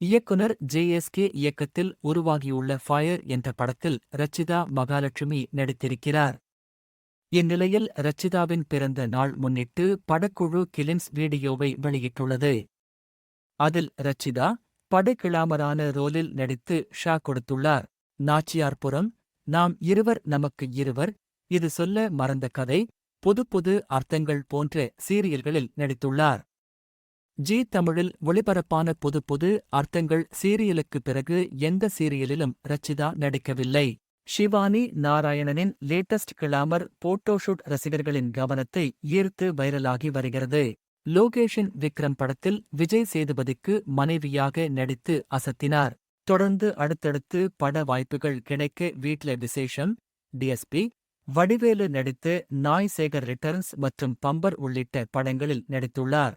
இயக்குனர் ஜேஎஸ்கே இயக்கத்தில் உருவாகியுள்ள ஃபயர் என்ற படத்தில் ரச்சிதா மகாலட்சுமி நடித்திருக்கிறார். இந்நிலையில் ரச்சிதாவின் பிறந்த நாள் முன்னிட்டு படக்குழு கிலின்ஸ் வீடியோவை வெளியிட்டுள்ளது. அதில் ரச்சிதா படைக்கிழாமரான ரோலில் நடித்து ஷா கொடுத்துள்ளார். நாச்சியார்புரம் நாம் இருவர் நமக்கு இருவர் இது சொல்ல மறந்த கதை புது புது அர்த்தங்கள் போன்ற சீரியல்களில் நடித்துள்ளார். ஜி தமிழில் ஒளிபரப்பான புது புது அர்த்தங்கள் சீரியலுக்குப் பிறகு எந்த சீரியலிலும் ரச்சிதா நடிக்கவில்லை. ஷிவானி நாராயணனின் லேட்டஸ்ட் கிளாமர் போட்டோஷூட் ரசிகர்களின் கவனத்தை ஈர்த்து வைரலாகி வருகிறது. லோகேஷின் விக்ரம் படத்தில் விஜய் சேதுபதிக்கு மனைவியாக நடித்து அசத்தினார். தொடர்ந்து அடுத்தடுத்து பட வாய்ப்புகள் கிடைக்க வீட்ல விசேஷம் டிஎஸ்பி வடிவேலு நடித்து நாய் சேகர் ரிட்டர்ன்ஸ் மற்றும் பம்பர் உள்ளிட்ட படங்களில் நடித்துள்ளார்.